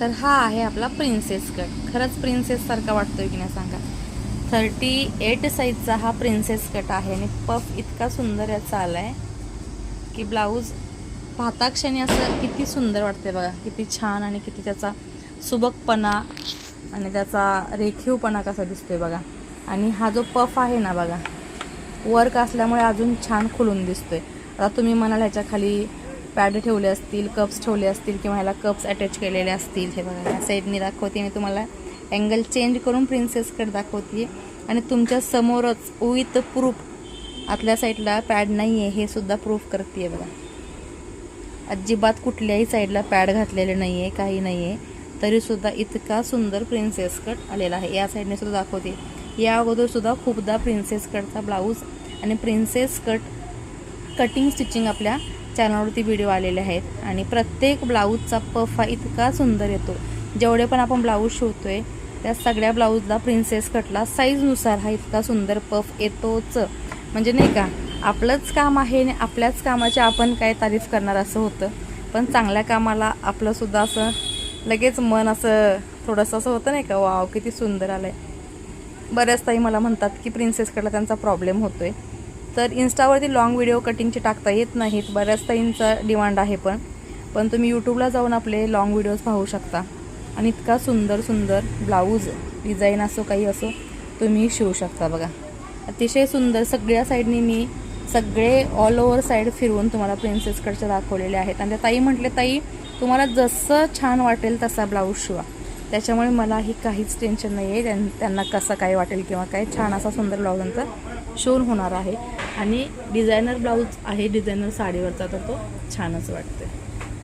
तर हा आहे आपला प्रिन्सेस कट खरंच प्रिन्सेससारखा वाटतोय की नाही सांगा? थर्टी एट साईजचा हा प्रिन्सेस कट आहे आणि पफ इतका सुंदर याचा आला आहे की ब्लाऊज पाहता क्षणी असं किती सुंदर वाटते बघा. किती छान आणि किती त्याचा सुबकपणा आणि त्याचा रेखीवपणा कसा दिसतोय बघा. आणि हा जो पफ आहे ना बघा वर्क असल्यामुळे अजून छान खुलून दिसतोय. आता तुम्ही म्हणाल ह्याच्या खाली पॅड ठेवले असतील कप्स ठेवले असतील किंवा ह्याला कप्स अटॅच केलेले असतील. हे बघा या साईडनी दाखवते मी तुम्हाला. अँगल चेंज करून प्रिन्सेसकडे दाखवते. आणि तुमच्या समोरच विथ प्रूफ आतल्या साईडला पॅड नाही आहे हे सुद्धा प्रूफ करते आहे बघा. अजिबात कुठल्याही साईडला पॅड घातलेले नाही आहे काही नाही आहे तरीसुद्धा इतका सुंदर प्रिन्सेस कट आलेला आहे. या साईडने सुद्धा दाखवते. या अगोदरसुद्धा खूपदा प्रिन्सेस कटचा ब्लाऊज आणि प्रिन्सेस कट कटिंग स्टिचिंग आपल्या चॅनलवरती व्हिडिओ आलेले आहेत. आणि प्रत्येक ब्लाऊजचा पफ हा इतका सुंदर येतो. जेवढे पण आपण ब्लाऊज शिवतो आहे त्या सगळ्या ब्लाऊजला प्रिन्सेस कटला साईजनुसार हा इतका सुंदर पफ येतोच. म्हणजे नाही का आपलंच काम आहे आणि आपल्याच कामाची आपण काय तारीफ करणार असं होतं. पण चांगल्या कामाला आपलंसुद्धा असं लगेच मन असं थोडंसं असं होतं नाही का वाव किती सुंदर आलं आहे बऱ्याच ताई मला म्हणतात की प्रिन्सेस कटला त्यांचा प्रॉब्लेम होतो आहे तर इन्स्टावरती लॉंग व्हिडिओ कटिंगचे टाकता येत नाहीत. बऱ्याचदा इंचा डिमांड आहे पण. पण तुम्ही यूट्यूबला जाऊन आपले लॉंग व्हिडिओज पाहू शकता. आणि इतका सुंदर सुंदर ब्लाऊज डिझाईन असो काही असो तुम्ही शिवू शकता बघा. अतिशय सुंदर सगळ्या साईडनी मी सगळे ऑल ओव्हर साईड फिरवून तुम्हाला प्रिन्सेस कटच्या दाखवलेले आहेत. आणि त्या ताई म्हटले ताई तुम्हाला जसं छान वाटेल तसा ब्लाऊज शिवा. त्याच्यामुळे मलाही काहीच टेन्शन नाही आहे त्यां त्यांना कसं काय वाटेल किंवा काय छान असा सुंदर ब्लाऊज त्यांचा होणार आहे. आणि डिझायनर ब्लाऊज आहे डिझायनर साडीवरचा तर तो छानच वाटते